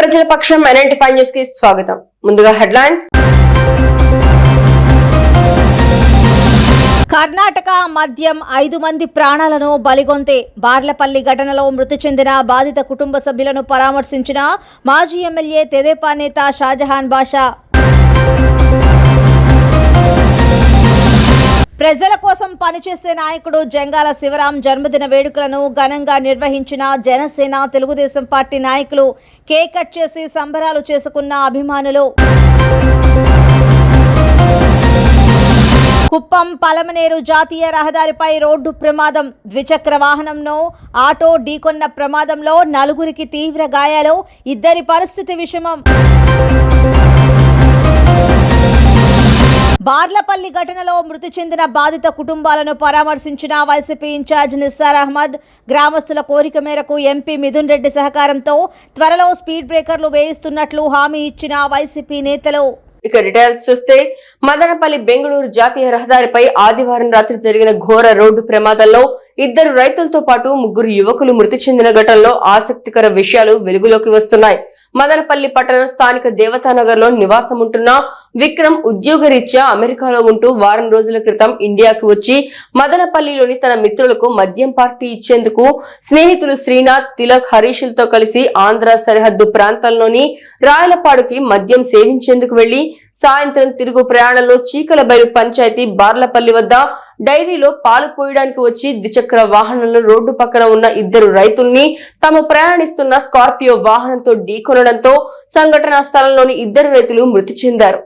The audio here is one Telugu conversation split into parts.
ప్రజల పక్షం ఎన్ఎన్టీ ఫైవ్ న్యూస్కి స్వాగతం. ముందుగా హెడ్లైన్స్. కర్ణాటక మద్యం ఐదు మంది ప్రాణాలను బలిగొంతే బార్లపల్లి ఘటనలో మృతి చెందిన బాధిత కుటుంబ సభ్యులను పరామర్శించిన మాజీ ఎమ్మెల్యే తెదేపా నేత షాజహాన్ బాషా పనిచేసే నాయకుడు జంగాల శివరాం జన్మదిన వేడుకలను ఘనంగా నిర్వహించిన జనసేన తెలుగుదేశం పార్టీ నాయకులు కేక్ కట్ చేసి సంబరాలు చేసుకున్న అభిమానులు. కుప్పం పలమనేరు జాతీయ రహదారిపై రోడ్డు ప్రమాదం. ద్విచక్ర వాహనంను ఆటో ఢీకొన్న ప్రమాదంలో నలుగురికి తీవ్ర గాయాలు. ఇద్దరి పరిస్థితి విషమం. బార్లపల్లి ఘటనలో మృతి చెందిన బాధిత కుటుంబాలను పరామర్శించిన వైసీపీ ఇన్ఛార్జ్ నిస్సార్ అహ్మద్ గ్రామస్తుల కోరిక మేరకు ఎంపీ మిథున్ రెడ్డి సహకారంతో త్వరలో స్పీడ్ బ్రేకర్లు వేయిస్తున్నట్లు హామీ ఇచ్చిన వైసీపీ నేతలు. ఇక డీటెయిల్స్ చూస్తే మదనపల్లి బెంగళూరు జాతీయ రహదారిపై ఆదివారం రాత్రి జరిగిన ఘోర రోడ్డు ప్రమాదంలో ఇద్దరు రైతులతో పాటు ముగ్గురు యువకులు మృతి చెందిన ఘటనలో ఆసక్తికర విషయాలు వెలుగులోకి వస్తున్నాయి. మదనపల్లి పట్టణం స్థానిక దేవతానగర్లో నివాసం ఉంటున్న విక్రమ్ ఉద్యోగరీత్యా అమెరికాలో ఉంటూ వారం రోజుల క్రితం ఇండియాకి వచ్చి మదనపల్లిలోని తన మిత్రులకు మద్యం పార్టీ ఇచ్చేందుకు స్నేహితులు శ్రీనాథ్ తిలక్ హరీషులతో కలిసి ఆంధ్ర సరిహద్దు ప్రాంతంలోని రాయలపాడుకి మద్యం సేవించేందుకు వెళ్ళి సాయంత్రం తిరుగు ప్రయాణంలో చీకలబైలు పంచాయతీ బార్లపల్లి వద్ద డైరీలో పాలు పోయడానికి వచ్చి ద్విచక్ర వాహనంలో రోడ్డు పక్కన ఉన్న ఇద్దరు రైతుల్ని తాము ప్రయాణిస్తున్న స్కార్పియో వాహనంతో ఢీకొనడంతో సంఘటనా స్థలంలోని ఇద్దరు రైతులు మృతి చెందారు.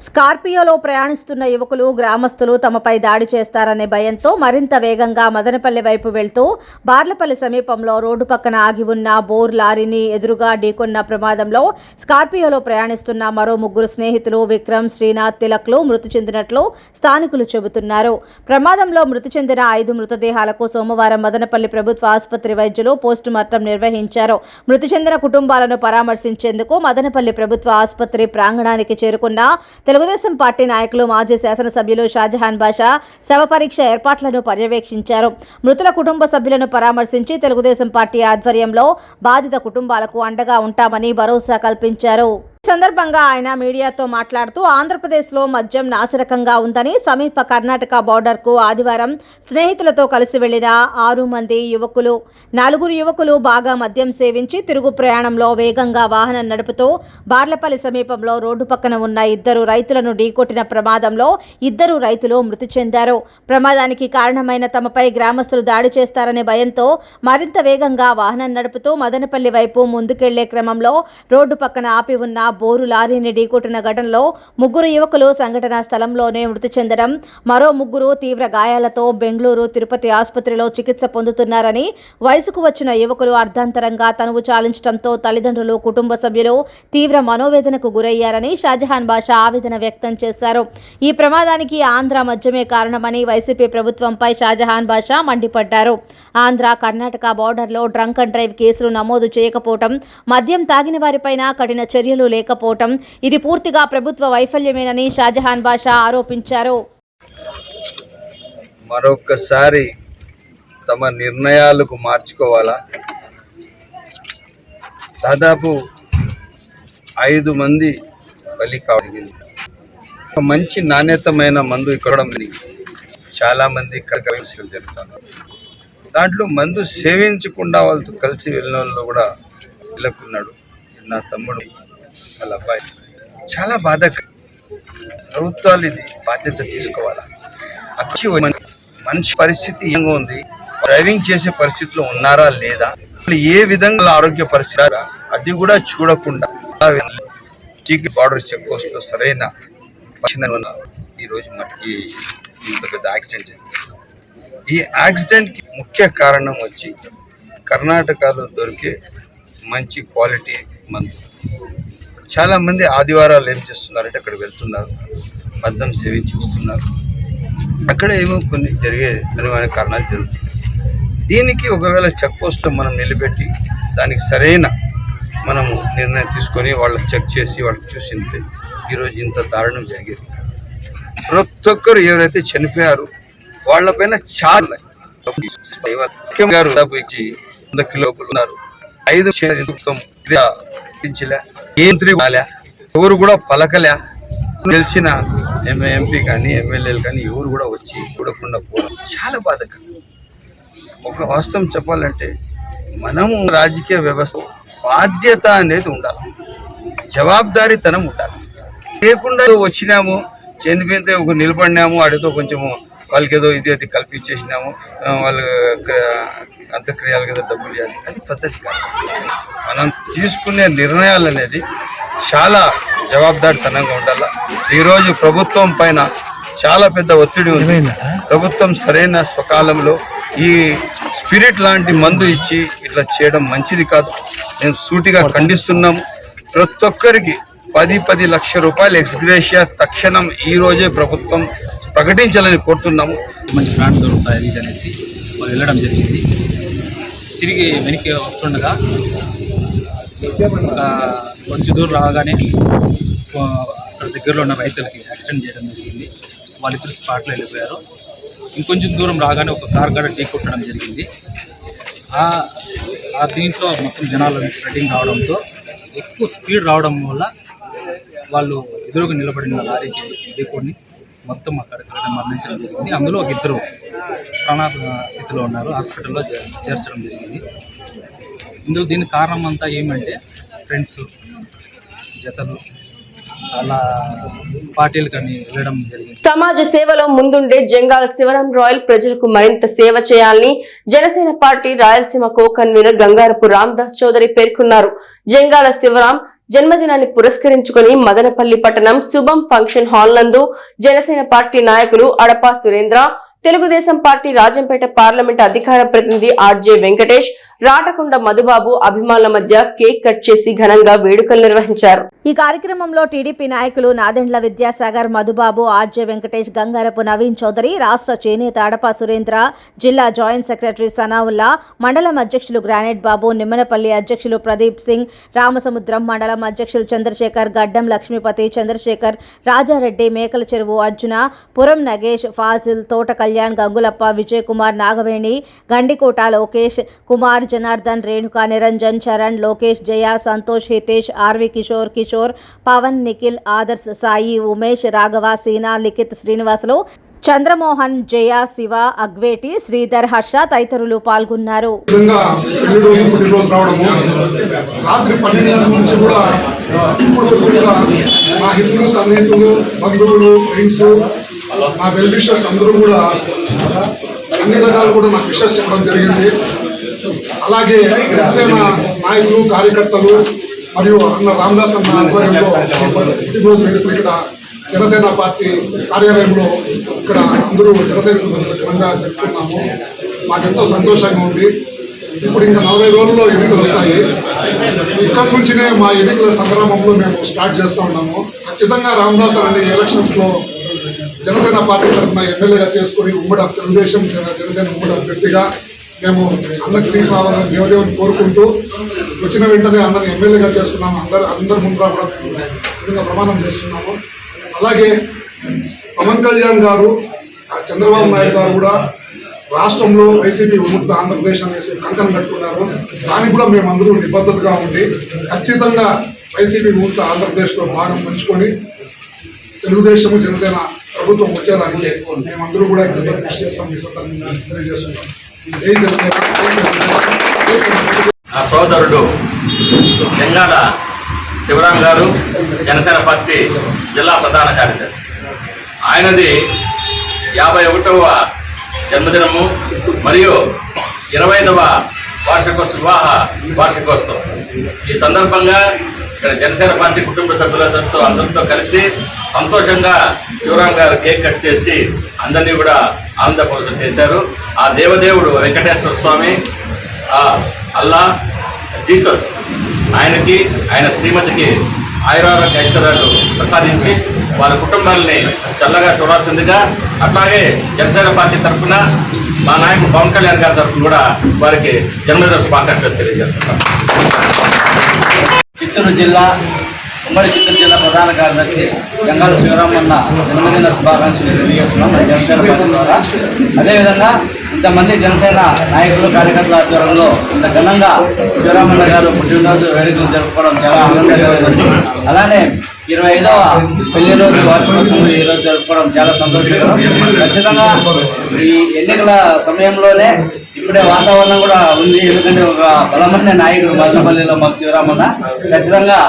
స్కార్పియోలో ప్రయాణిస్తున్న యువకులు గ్రామస్తులు తమపై దాడి చేస్తారనే భయంతో మరింత వేగంగా మదనపల్లి వైపు వెళ్తూ బార్లపల్లి సమీపంలో రోడ్డు పక్కన ఆగి ఉన్న బోర్ లారీని ఎదురుగా ఢీకొన్న ప్రమాదంలో స్కార్పియోలో ప్రయాణిస్తున్న మరో ముగ్గురు స్నేహితులు విక్రమ్ శ్రీనాథ్ తిలక్లు మృతి చెందినట్లు స్థానికులు చెబుతున్నారు. ప్రమాదంలో మృతి చెందిన ఐదు మృతదేహాలకు సోమవారం మదనపల్లి ప్రభుత్వ ఆసుపత్రి వైద్యులు పోస్టుమార్టం నిర్వహించారు. మృతి చెందిన కుటుంబాలను పరామర్శించేందుకు మదనపల్లి ప్రభుత్వ ఆసుపత్రి ప్రాంగణానికి చేరుకున్న తెలుగుదేశం పార్టీ నాయకులు మాజీ శాసనసభ్యులు షాజహాన్ బాషా శవ పరీక్ష ఏర్పాట్లను పర్యవేక్షించారు. మృతుల కుటుంబ సభ్యులను పరామర్శించి తెలుగుదేశం పార్టీ ఆధ్వర్యంలో బాధిత కుటుంబాలకు అండగా ఉంటామని భరోసా కల్పించారు. సందర్భంగా ఆయన మీడియాతో మాట్లాడుతూ ఆంధ్రప్రదేశ్లో మద్యం నాసిరకంగా ఉందని సమీప కర్ణాటక బార్డర్కు ఆదివారం స్నేహితులతో కలిసి వెళ్ళిన ఆరు మంది యువకులు నలుగురు యువకులు బాగా మద్యం సేవించి తిరుగు ప్రయాణంలో వేగంగా వాహనం నడుపుతూ బార్లపల్లి సమీపంలో రోడ్డు పక్కన ఉన్న ఇద్దరు రైతులను ఢీకొట్టిన ప్రమాదంలో ఇద్దరు రైతులు మృతి చెందారు. ప్రమాదానికి కారణమైన తమపై గ్రామస్తులు దాడి చేస్తారనే భయంతో మరింత వేగంగా వాహనం నడుపుతూ మదనపల్లి వైపు ముందుకెళ్ళే క్రమంలో రోడ్డు పక్కన ఆపి ఉన్న బోరు లారీని ఢీకొట్టిన ఘటనలో ముగ్గురు యువకులు సంఘటనా స్థలంలోనే మృతి చెందడం మరో ముగ్గురు తీవ్ర గాయాలతో బెంగళూరు తిరుపతి ఆసుపత్రిలో చికిత్స పొందుతున్నారని వయసుకు వచ్చిన యువకులు అర్ధాంతరంగా తనువు చాలించడంతో తల్లిదండ్రులు కుటుంబ సభ్యులు తీవ్ర మనోవేదనకు గురయ్యారని షాజహాన్ బాషా ఆవేదన వ్యక్తం చేశారు. ఈ ప్రమాదానికి ఆంధ్ర మద్యమే కారణమని వైసీపీ ప్రభుత్వంపై షాజహాన్ బాషా మండిపడ్డారు. ఆంధ్ర కర్ణాటక బోర్డర్లో డ్రంక్ అండ్ డ్రైవ్ కేసులు నమోదు చేయకపోవటం మద్యం తాగిన వారిపైన కఠిన చర్యలు లేకపోవటం. ఇది పూర్తిగా ప్రభుత్వ వైఫల్యమేనని షాజహాన్ బాషా ఆరోపించారు. మరొకసారి తమ నిర్ణయాలకు మార్చుకోవాలా? దాదాపు ఐదు మంది బలి కావడం. ఒక మంచి నాణ్యతమైన మందు ఇక్కడ చాలా మంది కరకవేశలు జరుగుతున్నారు దాంట్లో మందు సేవించకుండా వాళ్ళతో కలిసి వెళ్ళిన వాళ్ళు కూడా వెళ్ళకున్నాడు నా తమ్ముడు వాళ్ళ అబ్బాయి. చాలా బాధ ప్రభుత్వాలు ఇది బాధ్యత తీసుకోవాలా? అచ్చి మనిషి పరిస్థితి ఏంగా ఉంది? డ్రైవింగ్ చేసే పరిస్థితిలో ఉన్నారా లేదా? ఏ విధంగా ఆరోగ్య పరిస్థితి అది కూడా చూడకుండా చీకి బార్డర్ చెక్ పోస్ట్లో సరైన ఈరోజు ఈ రోజు మనకి ఇంత పెద్ద యాక్సిడెంట్ జరిగింది. ఈ యాక్సిడెంట్కి ముఖ్య కారణం వచ్చి కర్ణాటకలో దొరికే మంచి క్వాలిటీ మందు. చాలామంది ఆదివారాలు ఏం చేస్తున్నారంటే అక్కడ వెళ్తున్నారు. మద్యం సేవించి వస్తున్నారు. అక్కడ ఏమో కొన్ని జరిగే అనుమాన కారణాలు జరుగుతున్నాయి దీనికి ఒకవేళ చెక్ పోస్ట్లో మనం నిలబెట్టి దానికి సరైన మనము నిర్ణయం తీసుకొని వాళ్ళకి చెక్ చేసి వాళ్ళకి చూసింటే ఈరోజు ఇంత దారుణం జరిగేది. ప్రతి ఒక్కరు ఎవరైతే చనిపోయారు వాళ్ళపైన చాలా ముఖ్యం గారు ఇచ్చి వంద కిలోలు ఉన్నారు. ఐదు ప్రభుత్వం ఏ మంత్రి కాలే ఎవరు కూడా పలకలే. గెలిచిన ఎంపీ కానీ ఎమ్మెల్యేలు కానీ ఎవరు కూడా వచ్చి చూడకుండా పోవడం చాలా బాధకరం. ఒక వాస్తవం చెప్పాలంటే మనము రాజకీయ వ్యవస్థ బాధ్యత అనేది ఉండాలి. జవాబుదారీతనం ఉండాలి. లేకుండా వచ్చినాము చనిపోయితే ఒక నిలబడినాము అడితో కొంచెము వాళ్ళకి ఏదో ఇది అది కల్పించేసినాము వాళ్ళు క్ర- అంత్యక్రియాలు కదా డబ్బులు ఇవ్వాలి. అది పద్ధతి కాదు. మనం తీసుకునే నిర్ణయాలు అనేది చాలా జవాబుదారితనంగా ఉండాలి? ఈరోజు ప్రభుత్వం పైన చాలా పెద్ద ఒత్తిడి ఉంది. ప్రభుత్వం సరైన స్వకాలంలో ఈ స్పిరిట్ లాంటి మందు ఇచ్చి ఇట్లా చేయడం మంచిది కాదు. మేము సూటిగా ఖండిస్తున్నాము ప్రతి ఒక్కరికి పది పది లక్ష రూపాయల ఎక్స్గ్రేషియా తక్షణం ఈ రోజే ప్రభుత్వం ప్రకటించాలని కోరుతున్నాము. మంచి బ్రాండ్ దొరుకుతాయి అనేసి వాళ్ళు వెళ్ళడం జరిగింది. తిరిగి వెనక్కి వస్తుండగా ఒక కొంచెం దూరం రాగానే అక్కడ దగ్గరలో ఉన్న రైతులకి యాక్సిడెంట్ చేయడం జరిగింది. వాళ్ళిద్దరు స్పాట్లో వెళ్ళిపోయారు. ఇంకొంచెం దూరం రాగానే ఒక కార్ కూడా టీ కొట్టడం జరిగింది. ఆ ఆ దీంట్లో మొత్తం జనాలు స్ప్రెడ్డింగ్ రావడంతో ఎక్కువ స్పీడ్ రావడం వల్ల వాళ్ళు ఎదురుగా నిలబడిన లారీకి ఢీకొని మొత్తం అక్కడ మరణించడం జరిగింది. అందులో ఒక ఇద్దరు ప్రాణాప స్థితిలో ఉన్నారు. హాస్పిటల్లో చేర్చడం జరిగింది. ఇందులో దీని కారణం అంతా ఏమంటే ఫ్రెండ్స్ జతలు అలా పార్టీలు కానీ వెళ్ళడం జరిగింది. సమాజ సేవలో ముందుండే జంగాల శివరాం రాయల్ ప్రజలకు మరింత సేవ చేయాలని Janasena party Rayalaseema co convener Gangarapu Ramadas Chowdary పేర్కొన్నారు. జంగాల శివరాం జన్మదినాన్ని పురస్కరించుకుని మదనపల్లి పట్టణం శుభం ఫంక్షన్ హాల్ నందు జనసేన పార్టీ నాయకులు అడపా సురేంద్ర తెలుగుదేశం పార్టీ రాజంపేట పార్లమెంట్ అధికార ప్రతినిధి ఆర్జే వెంకటేష్ రాటకొండ మధుబాబు అభిమానుల మధ్య కేక్ కట్ చేసి ఘనంగా వేడుకలు నిర్వహించారు. ఈ కార్యక్రమంలో టీడీపీ నాయకులు నాదెండ్ల విద్యాసాగర్ మధుబాబు ఆర్జే వెంకటేష్ గంగారపు నవీన్ చౌదరి రాష్ట్ర చేనేత అడప సురేంద్ర జిల్లా జాయింట్ సెక్రటరీ సనావుల్లా మండలం అధ్యక్షులు గ్రానైట్ బాబు నిమ్మనపల్లి అధ్యక్షులు ప్రదీప్ సింగ్ రామసముద్రం మండలం అధ్యక్షులు చంద్రశేఖర్ గడ్డం లక్ష్మీపతి చంద్రశేఖర్ రాజారెడ్డి మేకల చెరువు అర్జున పురం నగేష్ ఫాజిల్ తోట కళ్యాణ్ గంగులప్ప విజయ్ కుమార్ నాగవేణి గండికోట లోకేష్ కుమార్ జనార్దన్ రేణుకా నిరంజన్ చరణ్ లోకేష్ జయ సంతోష్ హితేష్ ఆర్వి కిషోర్ కిషోర్ పవన్ నిఖిల్ ఆదర్శ్ సాయి ఉమేష్ రాఘవ సీనా లిఖిత్ శ్రీనివాసులు చంద్రమోహన్ జయ శివ అగ్వేటి శ్రీధర్ హర్ష తదితరులు పాల్గొన్నారు. రాత్రి పన్నెండు నుంచి కూడా మా హిందువులు సన్నిహితులు బంధువులు ఫ్రెండ్స్ మా అందరూ కూడా అన్ని రకాలు కూడా నాకు విషెస్ చెప్పడం జరిగింది. అలాగే జనసేన నాయకులు కార్యకర్తలు మరియు అన్న రామదాస్ అన్న ఆధ్వర్యంలో ఇక్కడ జనసేన పార్టీ కార్యాలయంలో ఇక్కడ అందరూ జనసేన ఘనంగా జరుపుకున్నాము. మాకెంతో సంతోషంగా ఉంది. ఇప్పుడు ఇంకా నలభై రోజుల్లో ఎన్నికలు వస్తాయి. ఇక్కడి నుంచినే మా ఎన్నికల సంగ్రామంలో మేము స్టార్ట్ చేస్తూ ఉన్నాము. ఖచ్చితంగా రామదాస్ అనే ఎలక్షన్స్లో జనసేన పార్టీ తరఫున ఎమ్మెల్యేగా చేసుకుని ఉమ్మడి తెలుగుదేశం జనసేన ఉమ్మడి అభ్యర్థిగా మేము అందరికి సీట్ రావాలని దేవదేవుని కోరుకుంటూ వచ్చిన వెంటనే అందరిని ఎమ్మెల్యేగా చేసుకున్నాము అందరు అందరి ముందు కూడా మేము ప్రమాణం చేస్తున్నాము. అలాగే పవన్ కళ్యాణ్ గారు చంద్రబాబు నాయుడు గారు కూడా రాష్ట్రంలో వైసీపీ విముక్త ఆంధ్రప్రదేశ్ అనేసి కంకణం కట్టుకున్నారు. దానికి కూడా మేమందరూ నిబద్ధతగా ఉండి ఖచ్చితంగా వైసీపీ విముక్త ఆంధ్రప్రదేశ్లో భాగం పంచుకొని తెలుగుదేశం జనసేన ప్రభుత్వం వచ్చేదానికి మేమందరూ కూడా ఇక్కడ కృషి చేస్తాం ఈ సందర్భంగా తెలియజేస్తున్నాం. నా సోదరుడు జంగాల శివరాం గారు జనసేన పార్టీ జిల్లా ప్రధాన కార్యదర్శి. ఆయనది యాభై ఒకటవ జన్మదినము మరియు ఇరవై ఐదవ వార్షికోత్సవ వివాహ వార్షికోత్సవం. ఈ సందర్భంగా ఇక్కడ జనసేన పార్టీ కుటుంబ సభ్యులందరితో అందరితో కలిసి సంతోషంగా శివరాం గారు కేక్ కట్ చేసి అందరినీ కూడా ఆనందపరచం చేశారు. ఆ దేవదేవుడు వెంకటేశ్వర స్వామి ఆ అల్లా జీసస్ ఆయనకి ఆయన శ్రీమతికి ఆయురారోగ్య ఐశ్వర్యాలు ప్రసాదించి వారి కుటుంబాలని చల్లగా చూడాల్సిందిగా అట్లాగే జనసేన పార్టీ తరఫున మా నాయకుడు పవన్ కళ్యాణ్ గారి తరఫున కూడా వారికి జన్మదిన శుభాకాంక్షలు తెలియజేస్తున్నాం. చిత్తూరు జిల్లా ఉమ్మడి చిత్తూరు జిల్లా ప్రధాన కార్యదర్శి గంగాల శివరామన్న జన్మదిన శుభాకాంక్షలు తెలియజేస్తున్నాం మన జనసేన పార్టీ ద్వారా. అదేవిధంగా ఇంతమంది జనసేన నాయకులు కార్యకర్తల ఆధ్వర్యంలో ఇంత ఘనంగా శివరామన్న గారు పుట్టినరోజు వేడుకలు జరుపుకోవడం చాలా ఆనందంగా ఉంది. అలానే ఇరవై ఐదవ పెళ్ళి రోజు వార్షికోత్సవం ఈ రోజు జరుపుకోవడం చాలా సంతోషకరం. ఖచ్చితంగా ఈ ఎన్నికల సమయంలోనే ఇప్పుడే వాతావరణం కూడా ఉంది. ఎందుకంటే ఒక బలమైన నాయకుడు మదనపల్లిలో మాకు శివరామన్న ఖచ్చితంగా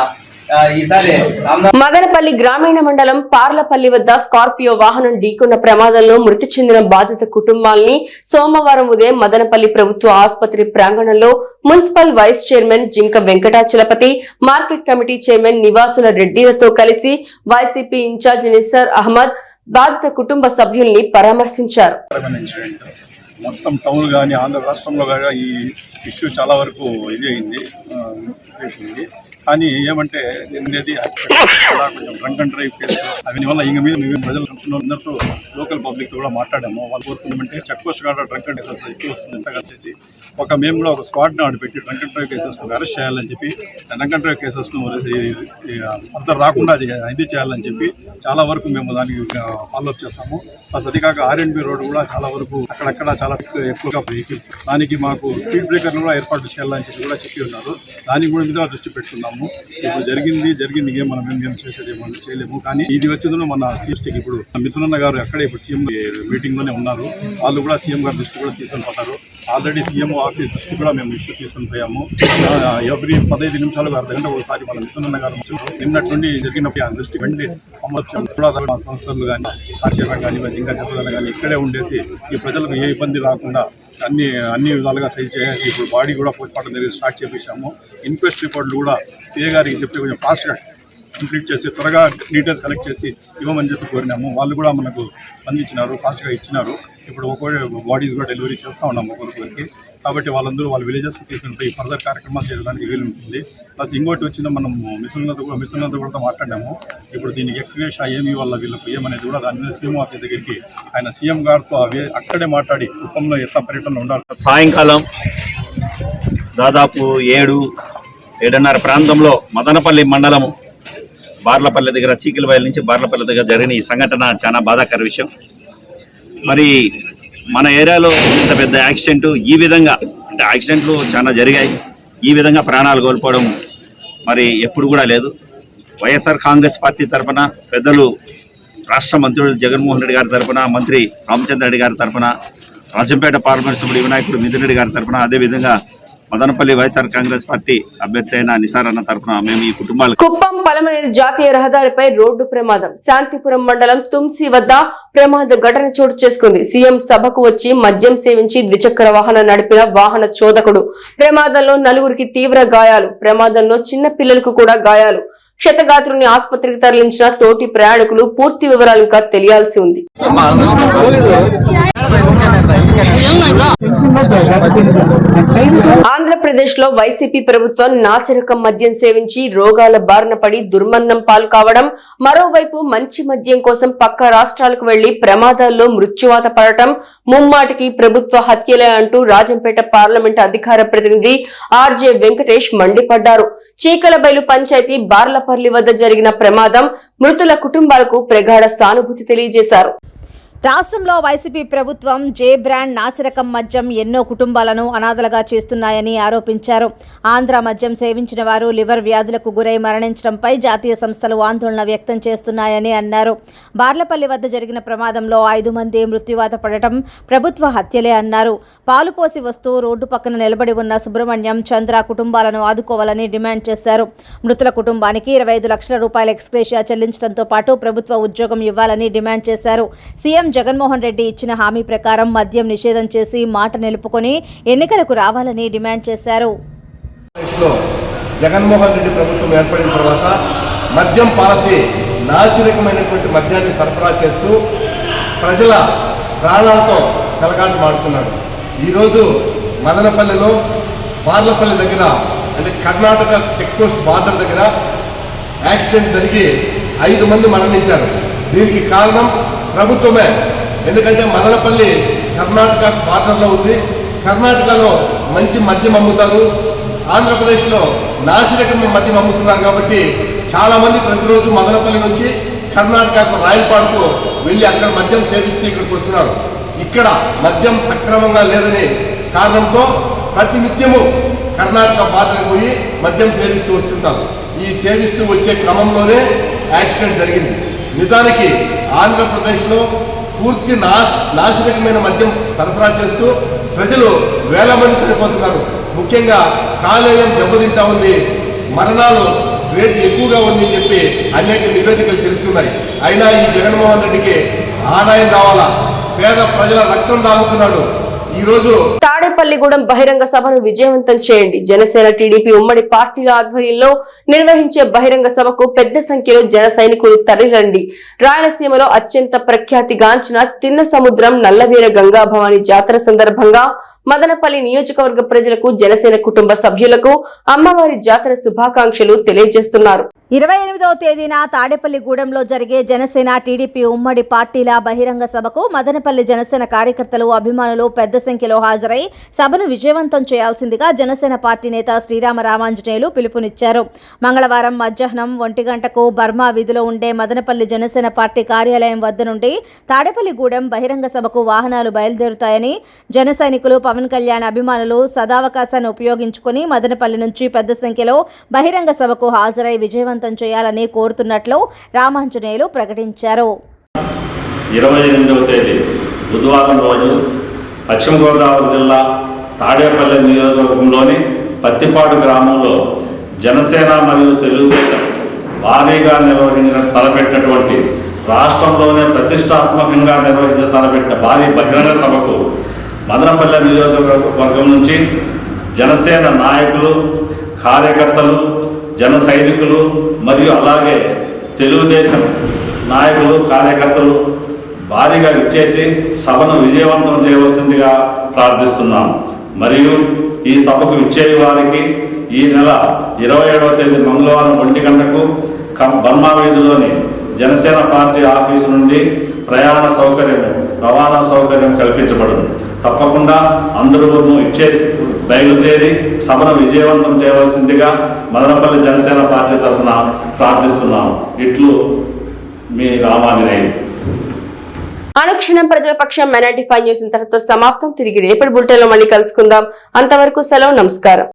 మదనపల్లి గ్రామీణ మండలం పార్లపల్లి వద్ద స్కార్పియో వాహనం ఢీకొన్న ప్రమాదంలో మృతి చెందిన బాధిత కుటుంబాల్ని సోమవారం ఉదయం మదనపల్లి ప్రభుత్వ ఆసుపత్రి ప్రాంగణంలో municipal vice chairman Jinka Venkatachalapathi market committee chairman నివాసుల రెడ్డిలతో కలిసి వైసీపీ ఇన్ఛార్జ్ నిసర్ అహ్మద్ బాధిత కుటుంబ సభ్యుల్ని పరామర్శించారు. మొత్తం టౌన్ కానీ ఆంధ్ర రాష్ట్రంలో కానీ ఈ ఇష్యూ చాలా వరకు ఇది అయింది. కానీ ఏమంటే నిన్నది కొంచెం డ్రంక్ అండ్ డ్రైవ్ కేసు అవన్నీ వల్ల ఇంక మీద మేము ప్రజలు అందరితో లోకల్ పబ్లిక్ కూడా మాట్లాడాము. వాళ్ళు కోరుతున్నామంటే చెక్ పోస్ట్ కాడ డ్రంక్ అండ్ కేసెస్ ఎక్కువ వస్తుంది ఎంత కలిసి ఒక మేము కూడా ఒక స్క్వాడ్ ఆడు పెట్టి drunk and drive cases arrest చేయాలని చెప్పి drunk and drive cases further రాకుండా ఇది చేయాలని చెప్పి చాలా వరకు మేము దానికి ఫాలో అప్ చేస్తాము. ప్లస్ అది కాక ఆర్ఎండ్బి రోడ్ కూడా చాలా వరకు అక్కడక్కడ చాలా ఎక్కువగా వెహికల్స్ దానికి మాకు స్పీడ్ బ్రేకర్లు కూడా ఏర్పాటు చేయాలని చెప్పి కూడా చెప్పి ఉన్నారు. దానికి కూడా మీద దృష్టి పెట్టుకున్నాము. ఇప్పుడు జరిగింది జరిగింది ఏం మనం ఏం చేసేది ఏమో చేయలేము. కానీ ఇది వచ్చిందో మన సిఎస్టీకి ఇప్పుడు మిథునన్న గారు అక్కడే ఇప్పుడు సీఎం మీటింగ్లోనే ఉన్నారు. వాళ్ళు కూడా సీఎం గారి దృష్టి కూడా తీసుకొని పోతారు ఆల్రెడీ సీఎం ఆఫీస్ దృష్టి కూడా మేము ఇష్యూ తీసుకొని పోయాము ఎవ్రీ పదహైదు నిమిషాలు అర్ధ గంట ఒకసారి మన మిథునన్న గారు నిన్నటి నుండి జరిగినప్పుడు ఆ దృష్టి వెండి అమర్చాము కూడా సంస్థలు కానీ కార్యక్రమం కానీ ఇంకా చెప్పగలం కానీ ఇక్కడే ఉండేసి ఈ ప్రజలకు ఏ ఇబ్బంది రాకుండా అన్ని అన్ని విధాలుగా సరి చేసి ఇప్పుడు బాడీ కూడా పోస్ట్ మార్టం దగ్గర స్టార్ట్ చేపించాము ఇన్క్వెస్ట్ రిపోర్ట్లు కూడా సిఏ గారికి చెప్పి కొంచెం ఫాస్ట్గా కంప్లీట్ చేసి త్వరగా డీటెయిల్స్ కలెక్ట్ చేసి ఇవ్వమని చెప్పి కోరినాము. వాళ్ళు కూడా మనకు స్పందించినారు ఫాస్ట్గా ఇచ్చినారు. ఇప్పుడు ఒక్కొక్క బాడీస్ కూడా డెలివరీ చేస్తూ ఉన్నాము ఒకరికి కాబట్టి వాళ్ళందరూ వాళ్ళ విలేజెస్కి తీసుకుని పోయి ఫర్దర్ కార్యక్రమాలు చేయడానికి వీలు ఉంటుంది. ప్లస్ ఇంకోటి వచ్చిన మనం మిత్రులతో కూడా మిత్రులతో కూడా మాట్లాడాము. ఇప్పుడు దీనికి ఎక్స్గ్రేషా ఏమి వాళ్ళ వీళ్ళకి ఏమనేది కూడా దాని మీద సీఎం ఆఫీస్ దగ్గరికి ఆయన సీఎం గారితో అవి అక్కడే మాట్లాడి కుటుంబంలో ఎట్లా పర్యటన ఉండాలి. సాయంకాలం దాదాపు ఏడు ఏడున్నర ప్రాంతంలో మదనపల్లి మండలం బార్లపల్లి దగ్గర చీకిలబయలు నుంచి బార్లపల్లి దగ్గర జరిగిన ఈ సంఘటన చాలా బాధాకర విషయం. మరి మన ఏరియాలో ఇంత పెద్ద యాక్సిడెంట్ ఈ విధంగా అంటే యాక్సిడెంట్లు చాలా జరిగాయి. ఈ విధంగా ప్రాణాలు కోల్పోవడం మరి ఎప్పుడు కూడా లేదు. వైఎస్ఆర్ కాంగ్రెస్ పార్టీ తరఫున పెద్దలు రాష్ట్ర మంత్రులు జగన్మోహన్ రెడ్డి గారి తరఫున మంత్రి రామచంద్ర రెడ్డి గారి తరఫున రాజంపేట పార్లమెంట్ సభ్యుడు వినాయకుడు మిథున్ రెడ్డి గారి తరఫున అదేవిధంగా మదనపల్లి వైఎస్ఆర్ కాంగ్రెస్ పార్టీ అభ్యర్థి అయిన నిసార్ అన్న తరఫున మేము ఈ కుటుంబాలకు కుప్పం పలమనేరు జాతీయ రహదారిపై రోడ్డు ప్రమాదం. శాంతిపురం మండలం తుంసి వద్ద ప్రమాద ఘటన చోటు చేసుకుంది. సీఎం సభకు వచ్చి మద్యం సేవించి ద్విచక్ర వాహనం నడిపిన వాహన చోదకుడు. ప్రమాదంలో నలుగురికి తీవ్ర గాయాలు. ప్రమాదంలో చిన్న పిల్లలకు కూడా గాయాలు. క్షతగాత్రుని ఆసుపత్రికి తరలించిన తోటి ప్రయాణికులు పూర్తి వివరాలు ఇంకా తెలియాల్సి ఉంది. ఆంధ్రప్రదేశ్లో వైసీపీ ప్రభుత్వం నాసిరకం మద్యం సేవించి రోగాల బారిన పడి దుర్మన్నం పాలు కావడం మరోవైపు మంచి మద్యం కోసం పక్క రాష్ట్రాలకు వెళ్ళి ప్రమాదాల్లో మృత్యువాత పడటం ముమ్మాటికి ప్రభుత్వ హత్యలే అంటూ రాజంపేట పార్లమెంట్ అధికార ప్రతినిధి ఆర్జే వెంకటేష్ మండిపడ్డారు. చీకలబైలు పంచాయతీ బార్లపల్లి వద్ద జరిగిన ప్రమాదం మృతుల కుటుంబాలకు ప్రగాఢ సానుభూతి తెలియజేశారు. రాష్ట్రంలో వైసీపీ ప్రభుత్వం జే బ్రాండ్ నాసిరకం మద్యం ఎన్నో కుటుంబాలను అనాథలుగా చేస్తున్నాయని ఆరోపించారు. ఆంధ్ర మద్యం సేవించిన వారు లివర్ వ్యాధులకు గురై మరణించడంపై జాతీయ సంస్థలు ఆందోళన వ్యక్తం చేస్తున్నాయని అన్నారు. బార్లపల్లి వద్ద జరిగిన ప్రమాదంలో ఐదు మంది మృత్యువాత పడటం ప్రభుత్వ హత్యలే అన్నారు. పాలు పోసి వస్తూ రోడ్డు పక్కన నిలబడి ఉన్న సుబ్రహ్మణ్యం చంద్ర కుటుంబాలను ఆదుకోవాలని డిమాండ్ చేశారు. మృతుల కుటుంబానికి ఇరవై ఐదు లక్షల రూపాయల ఎక్స్గ్రేషియా చెల్లించడంతో పాటు ప్రభుత్వ ఉద్యోగం ఇవ్వాలని డిమాండ్ చేశారు. సీఎం జగన్మోహన్ రెడ్డి ఇచ్చిన హామీ ప్రకారం మద్యం నిషేధం చేసి మాట నిలుపుకొని ఎన్నికలకు రావాలని డిమాండ్ చేశారు. జగన్మోహన్ రెడ్డి ప్రభుత్వం ఏర్పడిన తర్వాత మద్యం పాలసీ నాసిరకమైనటువంటి మద్యాన్ని సరఫరా చేస్తూ ప్రజల ప్రాణాలతో చెలగాటు మాడుతున్నాడు ఈరోజు మదనపల్లిలో బార్లపల్లి దగ్గర అంటే కర్ణాటక చెక్పోస్ట్ బార్డర్ దగ్గర యాక్సిడెంట్ జరిగి ఐదు మంది మరణించారు. దీనికి కారణం ప్రభుత్వమే. ఎందుకంటే మదనపల్లి కర్ణాటక బార్డర్లో ఉంది. కర్ణాటకలో మంచి మద్యం అమ్ముతారు. ఆంధ్రప్రదేశ్లో నాసిరకం మద్యం అమ్ముతున్నారు కాబట్టి చాలామంది ప్రతిరోజు మదనపల్లి నుంచి కర్ణాటకకు రాయలపాడుకు వెళ్ళి అక్కడ మద్యం సేవిస్తూ ఇక్కడికి వస్తున్నారు. ఇక్కడ మద్యం సక్రమంగా లేదని కారణంతో ప్రతినిత్యము కర్ణాటక పాత్రకు పోయి మద్యం సేవిస్తూ వస్తుంటారు. ఈ సేవిస్తూ వచ్చే క్రమంలోనే యాక్సిడెంట్ జరిగింది. నిజానికి ఆంధ్రప్రదేశ్లో పూర్తి నా నాశనకమైన మద్యం సరఫరా చేస్తూ ప్రజలు వేల మంది చనిపోతున్నారు. ముఖ్యంగా కాలేయం దెబ్బతింటా ఉంది. మరణాలు రేటు ఎక్కువగా ఉంది అని చెప్పి అనేక నివేదికలు తెలుపుతున్నాయి. అయినా ఈ జగన్మోహన్ రెడ్డికి ఆదాయం కావాలా పేద ప్రజల రక్తం తాగుతున్నాడు. ఈరోజు తాడేపల్లిగూడెం బహిరంగ సభను విజయవంతం చేయండి. జనసేన టీడీపీ ఉమ్మడి పార్టీల ఆధ్వర్యంలో నిర్వహించే బహిరంగ సభకు పెద్ద సంఖ్యలో జన సైనికులు తరలిరండి. రాయలసీమలో అత్యంత ప్రఖ్యాతిగాంచిన తిన్న సముద్రం నల్లవీర గంగా భవాని జాతర సందర్భంగా మదనపల్లి నియోజకవర్గ ప్రజలకు జనసేన కుటుంబ సభ్యులకు అమ్మవారి జాతర శుభాకాంక్షలు తెలియజేస్తున్నారు. ఇరవై ఎనిమిదవ తేదీన తాడేపల్లిగూడెంలో జరిగే జనసేన టీడీపీ ఉమ్మడి పార్టీల బహిరంగ సభకు మదనపల్లి జనసేన కార్యకర్తలు అభిమానులు పెద్ద సంఖ్యలో హాజరై సభను విజయవంతం చేయాల్సిందిగా జనసేన పార్టీ నేత శ్రీరామ రామాంజనేయులు పిలుపునిచ్చారు. మంగళవారం మధ్యాహ్నం ఒంటి గంటకు బర్మా వీధిలో ఉండే మదనపల్లి జనసేన పార్టీ కార్యాలయం వద్ద నుండి తాడేపల్లిగూడెం బహిరంగ సభకు వాహనాలు బయలుదేరుతాయని జన సైనికులు పవన్ కళ్యాణ్ అభిమానులు సదావకాశాన్ని ఉపయోగించుకుని మదనపల్లి నుంచి పెద్ద సంఖ్యలో బహిరంగ సభకు హాజరై విజయవంతం చేయాలని కోరుతున్నట్లు రామాంజనేయులు ప్రకటించారు. ఇరవై ఎనిమిదవ తేదీ బుధవారం రోజు పశ్చిమ గోదావరి జిల్లా తాడేపల్లి నియోజకవర్గంలోని పత్తిపాడు గ్రామంలో జనసేన మరియు తెలుగుదేశం భారీగా నిర్వహించిన తలపెట్టినటువంటి రాష్ట్రంలోనే ప్రతిష్టాత్మకంగా నిర్వహించిన తలపెట్టిన భారీ బహిరంగ సభకు మదనపల్లె నియోజకవర్గం నుంచి జనసేన నాయకులు కార్యకర్తలు జన సైనికులు మరియు అలాగే తెలుగుదేశం నాయకులు కార్యకర్తలు భారీగా విచ్చేసి సభను విజయవంతం చేయవలసిందిగా ప్రార్థిస్తున్నాం. మరియు ఈ సభకు విచ్చేయ వారికి ఈ నెల ఇరవై ఏడవ తేదీ మంగళవారం ఒంటి గంటకు కం- బర్మా వీధిలోని జనసేన పార్టీ ఆఫీసు నుండి ప్రయాణ సౌకర్యం రవాణా సౌకర్యం కల్పించబడును. తప్పకుండా అందరూ ఇచ్చేసి బయలుదేరి సభను విజయవంతం చేయవలసిందిగా మదనపల్లి జనసేన పార్టీ తరఫున ప్రార్థిస్తున్నాం ఇట్లు మీ రామాంజనేయులు. అనుక్షణం ప్రజల పక్షం మెనాటిఫై న్యూస్ ఇంతటితో సమాప్తం. తిరిగి రేపటి బులెటిన్లో మళ్ళీ కలుసుకుందాం. అంతవరకు సెలవు నమస్కారం.